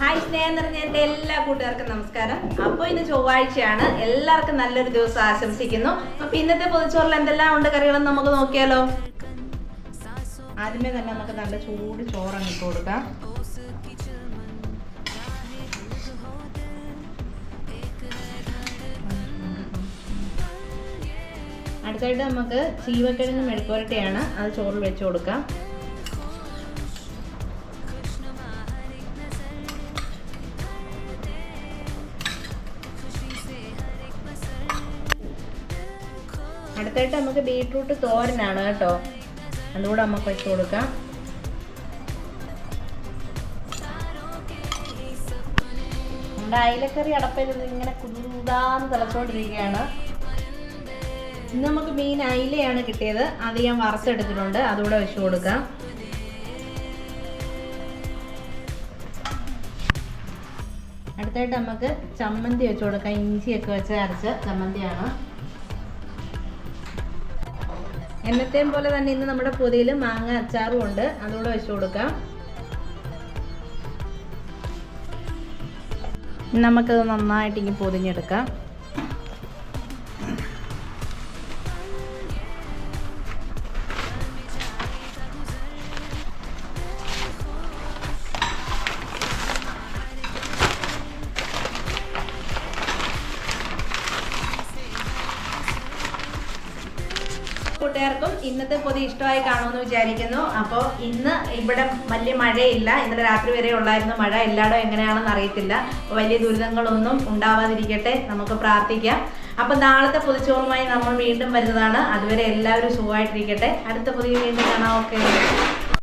Hi സ്നേഹം നിറഞ്ഞ എന്റെ എല്ലാ കൂട്ടുകാർക്കും നമസ്കാരം. അപ്പോൾ ഇന്ന് ചൊവ്വാഴ്ചയാണ്. എല്ലാവർക്കും നല്ലൊരു ദിവസം ആശംസിക്കുന്നു. അപ്പൊ ഇന്നത്തെ പൊതിച്ചോറിൽ എന്തെല്ലാം ഉണ്ട് കറികളെന്ന് നമുക്ക് നോക്കിയാലോ? ആദ്യമേ തന്നെ നമുക്ക് നല്ല ചൂട് ചോറങ്ങ് ഇട്ട് കൊടുക്കാം. അടുത്തായിട്ട് നമുക്ക് ചീവക്കിഴങ്ങ് മെഴുക്കുവരട്ടിയാണ് അത് ചോറിൽ വെച്ച് കൊടുക്കാം. അടുത്തായിട്ട് നമുക്ക് ബീട്രൂട്ട് തോരനാണ് കേട്ടോ. അതുകൂടെ നമുക്ക് വെച്ച് കൊടുക്കാം. നമ്മുടെ അയിലക്കറി അടപ്പയിൽ ഇങ്ങനെ കുതാന്ന് തിളച്ചോണ്ടിരിക്കുകയാണ്. ഇന്ന് നമുക്ക് മീൻ അയിലയാണ് കിട്ടിയത്. അത് ഞാൻ വറുത്തെടുത്തിട്ടുണ്ട്. അതുകൂടെ വെച്ച് കൊടുക്കാം. അടുത്തായിട്ട് നമുക്ക് ചമ്മന്തി വെച്ച് കൊടുക്കാം. ഇഞ്ചിയൊക്കെ വെച്ച് അരച്ച ചമ്മന്തിയാണ്. എന്നത്തെയും പോലെ തന്നെ ഇന്ന് നമ്മുടെ പൊതിയിൽ മാങ്ങ അച്ചാറും ഉണ്ട്. അതുകൂടെ വെച്ചു കൊടുക്കാം. ഇനി നമുക്കത് നന്നായിട്ട് ഇങ്ങനെ പൊതിഞ്ഞെടുക്കാം. കൂട്ടുകാർക്കും ഇന്നത്തെ പൊതി ഇഷ്ടമായി കാണുമെന്ന് വിചാരിക്കുന്നു. അപ്പോൾ ഇന്ന് ഇവിടെ വലിയ മഴയില്ല. ഇന്നലെ രാത്രി വരെ ഉള്ളായിരുന്നു മഴ. എല്ലായിടും എങ്ങനെയാണെന്ന് അറിയത്തില്ല. വലിയ ദുരിതങ്ങളൊന്നും ഉണ്ടാവാതിരിക്കട്ടെ. നമുക്ക് പ്രാർത്ഥിക്കാം. അപ്പോൾ നാളത്തെ പൊതിച്ചോറുമായി നമ്മൾ വീണ്ടും വരുന്നതാണ്. അതുവരെ എല്ലാവരും സുഖമായിട്ടിരിക്കട്ടെ. അടുത്ത പൊതിയിൽ വീണ്ടും കാണാം. ഓക്കെ.